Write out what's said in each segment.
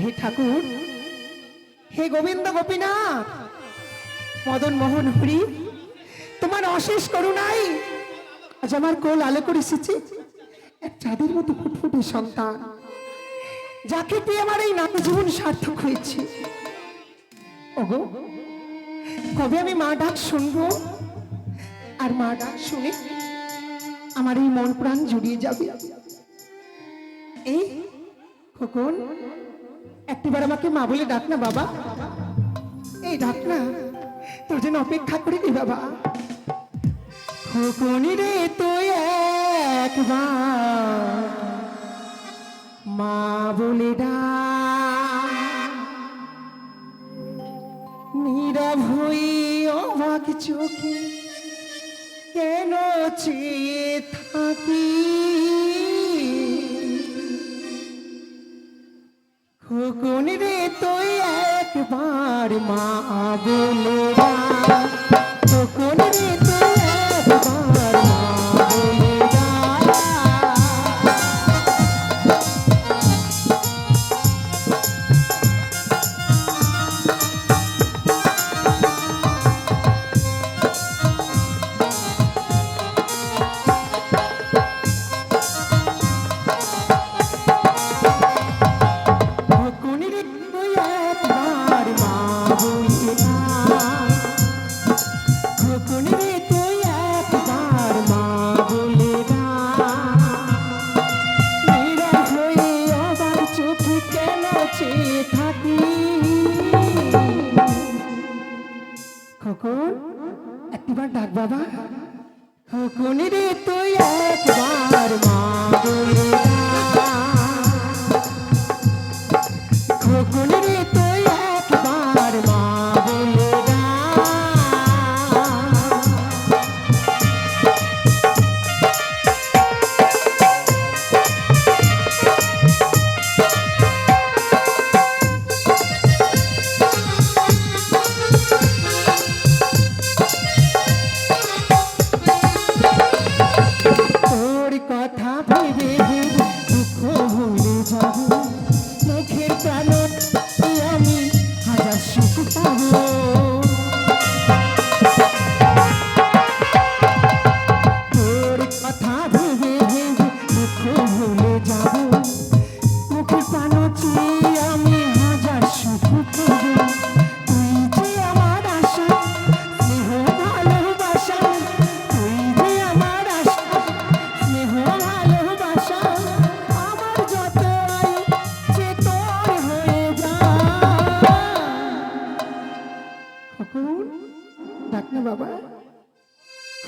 হে ঠাকুর, হে গোবিন্দ গোপীনাথ, মদন মোহন হরি, তোমার অশেষ করুণাই। আজ আমার কোল আলো করে এসেছে, এক চাঁদের মতো ফুটফুটে সন্তান, যাকে পেয়ে আমার এই নামে জীবন সার্থক হয়েছে। ওগো, কবে আমি মা ডাক শুনব? আর মা ডাক শুনে আমার এই মন প্রাণ জুড়িয়ে যাবে। এই খোকন একটিবার আমাকে মা বলে ডাক না বাবা। এই ডাক না, তোর জন্য অপেক্ষা করি রে বাবা। খোকনি রে তুই একবার মা বলে ডাক। হই অবাক চোখে, কেন চেয়ে থাকি? খোকন রে তুই একবার মা বলে। খোকন রে খোকন একবার ডাক বাবা রে তুই একবার মা। খোকন রে তুই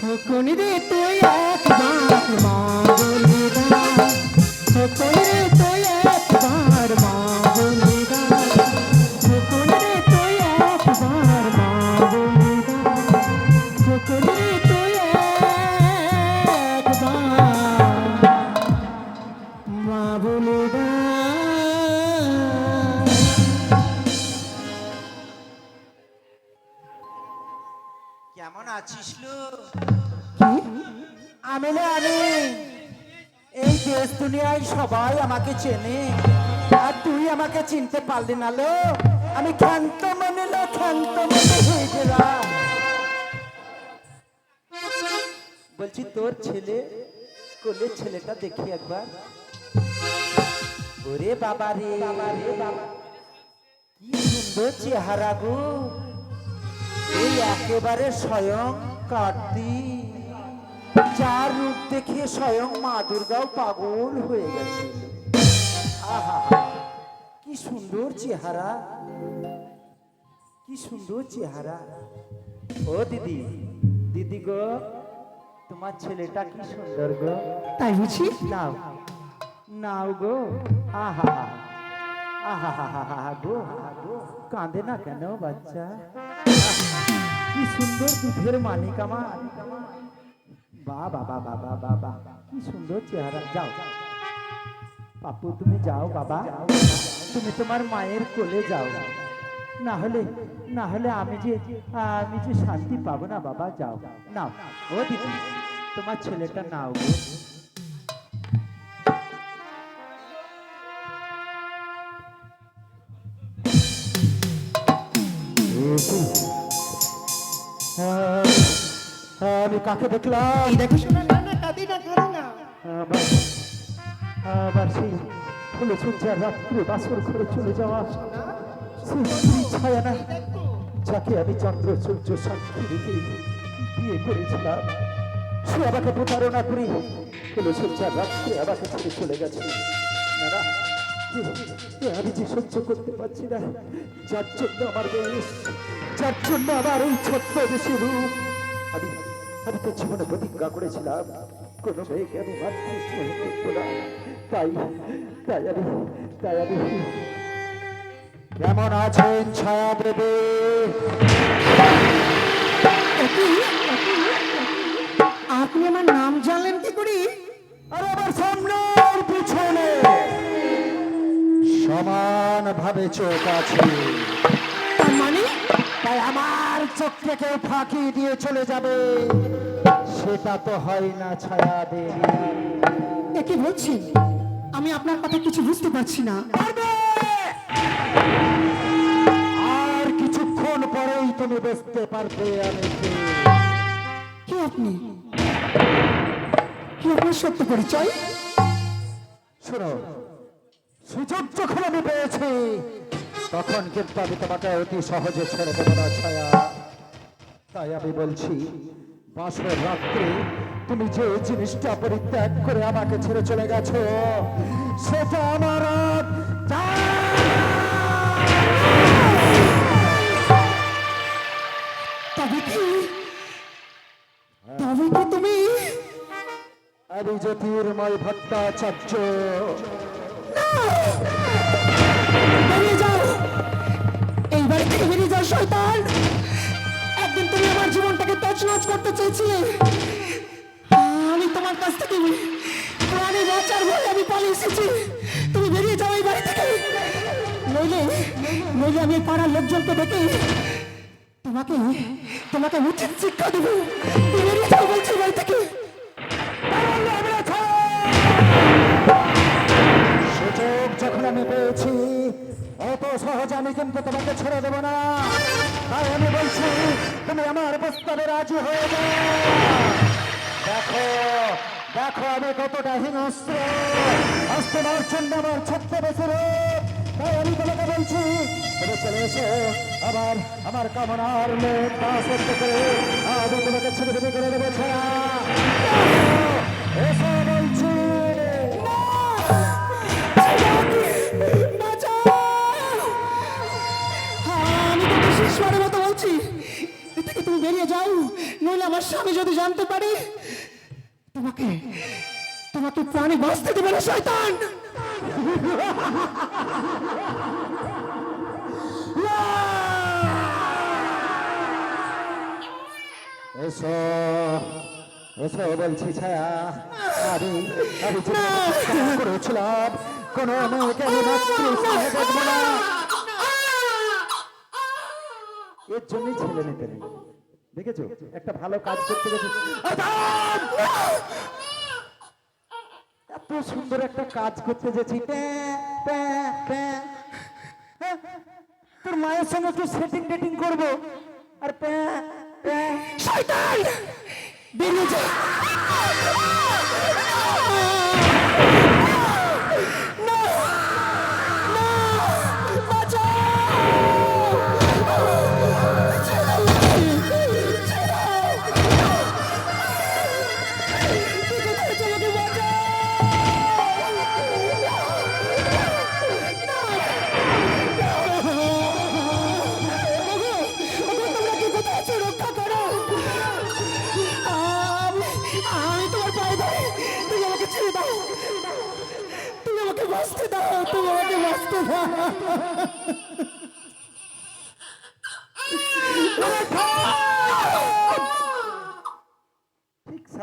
খোকন রে তুই একবার মা। না আমি এই দেশ দুনিয়ায় সবাই আমাকে চেনে। আর তুই আমাকে চিনতে পারলি না লো। আমি ক্ষান্ত মনে লো, ক্ষান্ত মনে হয়ে গেলাম। বলছি, তোর ছেলে কোলে ছেলেটা দেখি একবার। ওরে বাবা রে। বাবা রে বাবা কি সুন্দর চেহারা গো। এই একেবারে স্বয়ং কার্তিক। যার রূপ দেখে স্বয়ং মা দুর্গাও পাগল হয়ে গেছে। আহা কি সুন্দর চেহারা। কি সুন্দর চেহারা। ও দিদি দিদি গো তোমার ছেলেটা কি সুন্দর গো। তাই বুঝি নাও নাও গো। আহা গো কাঁদে না কেন বাচ্চা? কি সুন্দর দুধের মানিক আমার। বা বাবা বাবা বাবা কি সুন্দর চেহারা। যাও। পাপু তুমি যাও, বাবা। তুমি তোমার মায়ের কোলে যাও। না হলে না হলে আমি যে আমি যে শান্তি পাবো না, বাবা, যাও। নাও। ও দিদি, তোমার ছেলেটা নাও Thank you. কাকে দেখলাম? দেখো শোনা না না কাঁদি না কাঁদি না। আবার আবার সেই ফুলে সূর্যের রাত্রে বাসর করে চলে যাওয়া। সেই স্ত্রী ছায়া না যাকে আমি চন্দ্র সূর্য সাক্ষী রেখে বিয়ে করেছিলাম সে আমাকে প্রতারণা করে ফুলে সূর্যের রাত্রে আমাকে ছেড়ে চলে গেছে। না আমি যে সহ্য করতে পারছি না যার জন্য আমার বয়স যার জন্য আমার এই ছোট্ট দেশের রূপ আমি আমি তো জীবনে প্রতিজ্ঞা করেছিলাম কোনো মেয়েকে আমি মাতৃ স্নেহ করব না। তাই তাই আমি তাই আমি কেমন আছেন ছায়া দেবে আপনি আমার নাম জানলেন কি করে? আর আমার সামনে পিছনে। সমান ভাবে চোখ আছে। তাই আমার চোখকে কেউ ফাঁকি দিয়ে চলে যাবে। সেটা তো হয় না ছায়া দেবী। এ কি বলছেন আমি আপনার কথা কিছু বুঝতে পারছি না। আর কিছুক্ষণ পরেই তুমি বুঝতে পারবে আমি কে। কি আপনি? কি আপনার সত্য পরিচয়? শোনো সুযোগ যখন আমি পেয়েছি তখন কিন্তু আমি তোমাকে অতি সহজে ছেড়ে দেবো না ছায়া। তাই আমি বলছি বাসর রাত্রে তুমি যে জিনিসটা পরিত্যাগ করে আমাকে ছেড়ে চলে গেছো সেটা আমার আর তবে কি? তবে কি তুমি? আমি জ্যোতির্ময় ভট্টাচার্য। তছনছ করতে চেয়েছিলে? আমি তোমার কাছ থেকে প্রাণে বাঁচার ভয়ে আমি পালিয়ে এসেছি। তুমি বেরিয়ে যাও এই বাড়ি থেকে। নইলে নইলে আমি পাড়ার লোকজনকে ডেকে তোমাকে তোমাকে উচিত শিক্ষা দেবো। তুমি বেরিয়ে যাও বলছি বাড়ি থেকে। সুযোগ যখন আমি পেয়েছি অত সহজ আমি কিন্তু তোমাকে ছেড়ে দেবো না। তাই আমি বলছি, তুমি আমার প্রস্তাবে রাজি হয়ে যাও। দেখো দেখো আমি কতটা হিংস্র আজ তোমার জন্য আমার ছোট্ট বেছে তাই আমি তোমাকে বলছি, তুমি চলে এসো। আবার আমার কামনার লোক তা করে তোমাকে ছেড়ে দেবে করে দেবো ছায়া এসো বেরিয়ে যাও। নইলে আমার স্বামী যদি জানতে পারে তোমাকে তোমাকে প্রাণে বাঁচতে দেবে না শয়তান। এসো এসো বলছি ছায়া। আমি আমি করেছিলাম কোন মেয়েকে আমি দেখব না। এর জন্যই ছেলে নিতে নেই। দেখেছ? একটা ভালো কাজ করতে গেছে। এত সুন্দর একটা কাজ করতে গেছি। তোর মায়ের সঙ্গে একটু সেটিং টেটিং করব। আর বেরিয়ে যাও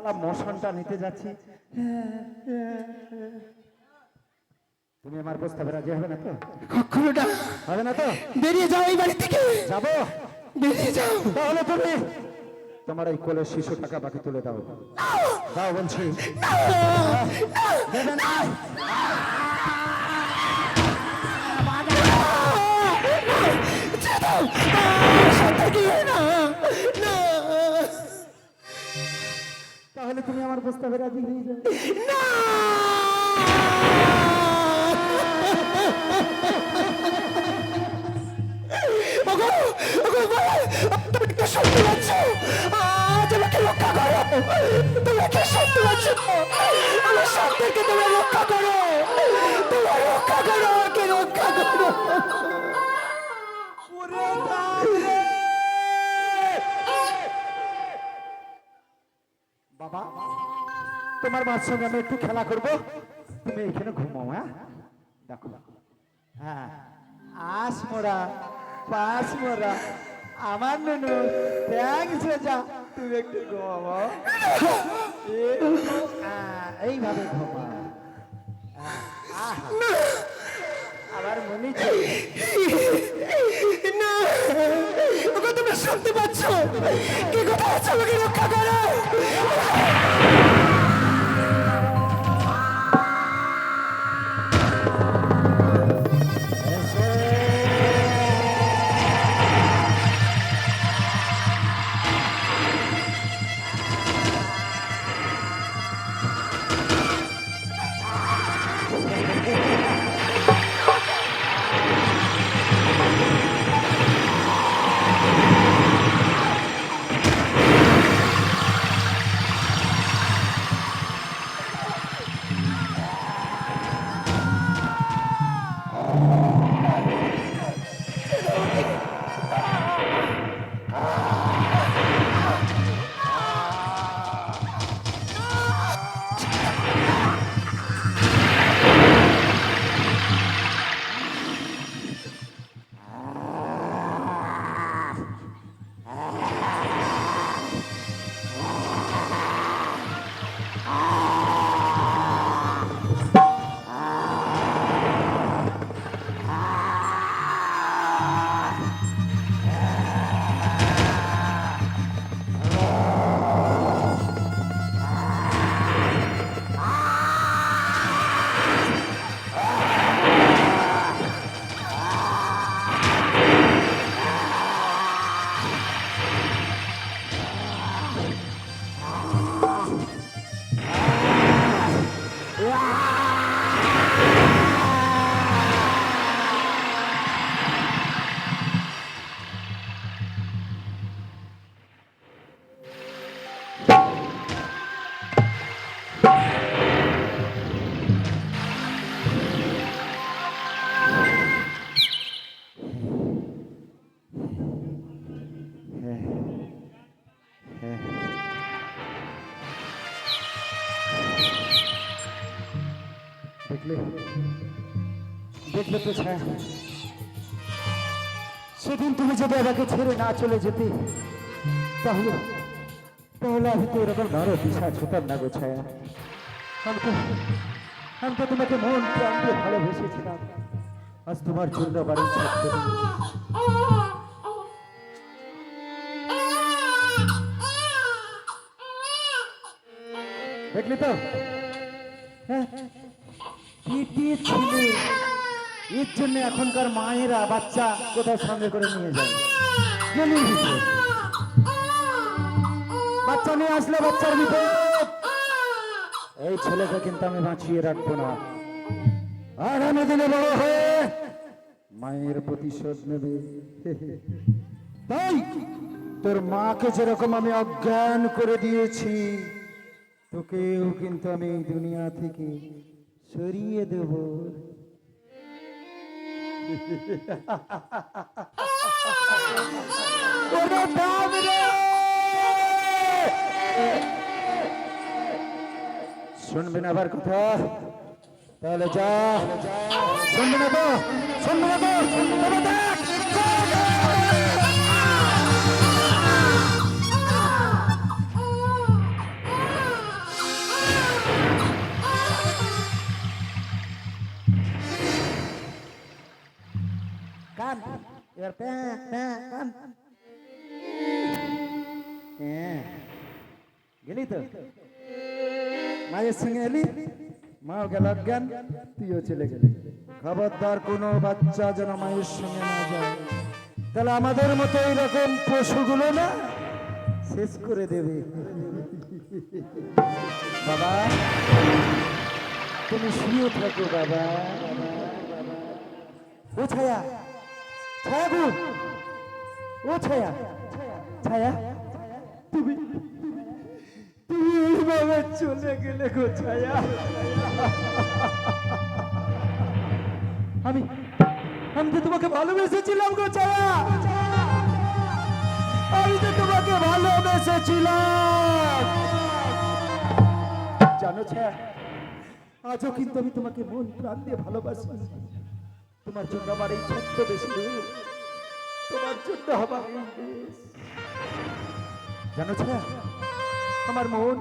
সালা মোশনটা নিতে যাচ্ছি তুমি আমার প্রস্তাবে রাজি হবে না তো কখনো না হবে না তো বেরিয়ে যাও এই বাড়ি থেকে যাব বেরিয়ে যাও তাহলে তুমি তোমার এই কোলের শিশু টাকা বাকি তুলে দাও দাও বলছি দেবে না তাহলে তুমি আমার প্রস্তাবে রাজি হয়ে তোমাকে রক্ষা করো। তুমি রক্ষা করো। রক্ষা করো রক্ষা করো। বাবা তোমার মার সঙ্গে আমি একটু খেলা করব। তুমি এখানে ঘুমাও হ্যাঁ? দেখো হ্যাঁ। আস মোরা পাস মোরা আমার নুনু থ্যাংকস যা তুমি একটু ঘুমাও। এ- আহ, আবার মনে না ওগো, তুমি শুনতে পাচ্ছ? কি কথা আছে আমাকে রক্ষা করো? দেখলে তো ছায়া সেদিন তুমি যদি আমাকে ছেড়ে না চলে যেতে, তাহলে তাহলে আমি তো এরকম ধরো দিশা ছুতাম না গো ছায়া। আমি তো আমি তো তোমাকে মন প্রাণ দিয়ে ভালোবেসেছিলাম। আজ তোমার জন্য বাড়ি ছাড়তে দেখলি তো? হ্যাঁ? পিটি ছেলে এর জন্য এখনকার মায়েরা বাচ্চা কোথাও সঙ্গে করে নিয়ে যায়। বাচ্চা নিয়ে আসলে বাচ্চার ভিতরে। এই ছেলেকে কিন্তু আমি বাঁচিয়ে রাখব না। আগামী দিনে বড় হয়ে মায়ের প্রতিশোধ নেবে। তাই তোর মাকে যেরকম আমি অজ্ঞান করে দিয়েছি, তোকেও কিন্তু আমি এই দুনিয়া থেকে সরিয়ে দেব। ওরে বাপ রে! শুনবি না আবার কথা। তাহলে যা। শুনবি না তো শুনবি না তো হ্যাঁ। মায়ের সঙ্গে এলি? তুইও চলে গেলি। খবরদার কোনো বাচ্চা যেন মায়ের সঙ্গে না যায়। তাহলে আমাদের মতো এইরকম পশুগুলো না শেষ করে দেবে। বাবা, তুমি শুয়ে থাকো, বাবা। ও ছায়া গো ও ছায়া। ছায়া? তুমি তুমি এইভাবে চলে গেলে গো ছায়া। আমি আমি তো তোমাকে ভালোবেসেছিলাম গো ছায়া। আমি তো তোমাকে ভালোবেসেছিলাম। জানো ছায়া, আজও কিন্তু আমি তোমাকে মন প্রাণ দিয়ে ভালোবাসি। তোমার জন্য আমার এই ছোট্ট বেশি তোমার জন্য আমার। জানো আমার মন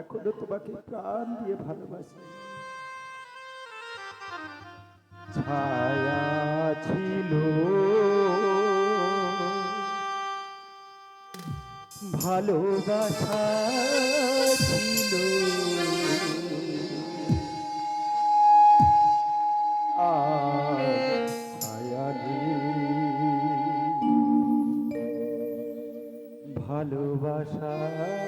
এখনও তোমাকে প্রাণ দিয়ে ভালোবাসে। ছায়া ছিল। ভালোবাসা ছিল। আর ভালোবাসা।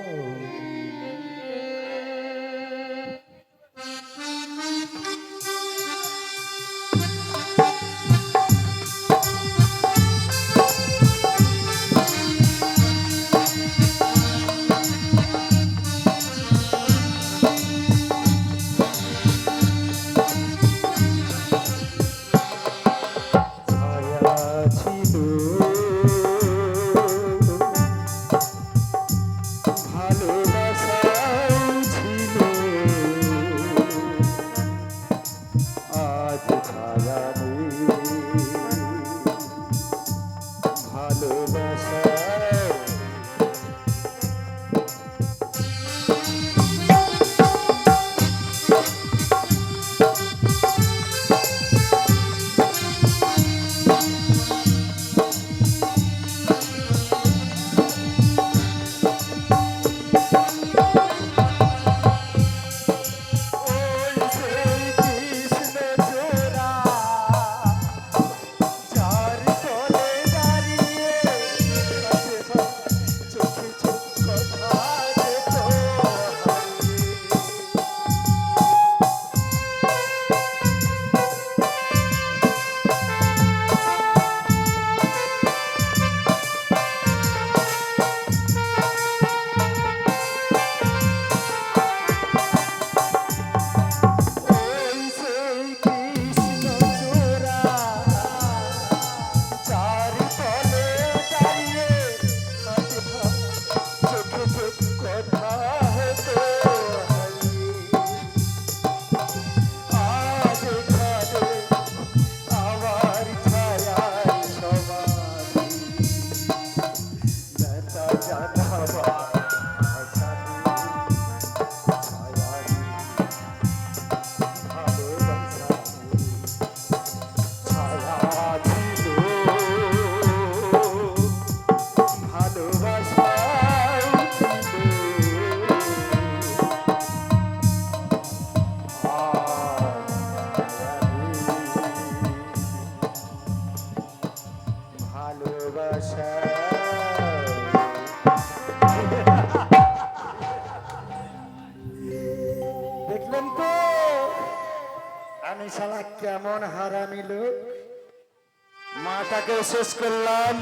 শেষ করলাম।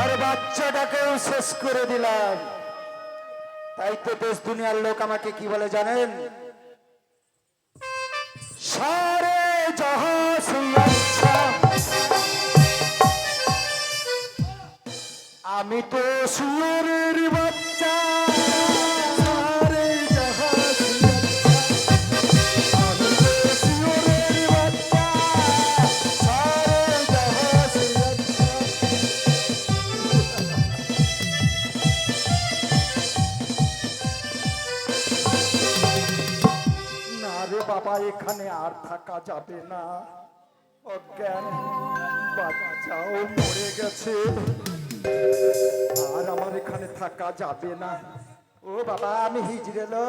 আর বাচ্চাটাকেও শেষ করে দিলাম। তাই তো দেশ দুনিয়ার লোক আমাকে কি বলে জানেন? সারে আমি তো সুরের বাচ্চা। বাবা, এখানে আর থাকা যাবে না। অজ্ঞান বাচ্চাও মরে গেছে। আর আমার এখানে থাকা যাবে না। ও বাবা, আমি হিজড়ে লো,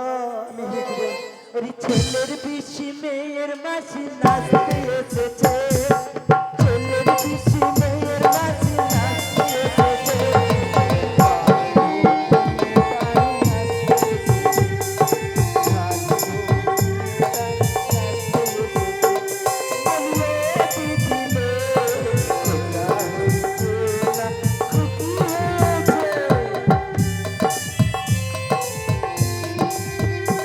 আমি হিজড়ে। ওই ছেলের পিসি মেয়ের মাসি নাচতে এসেছে।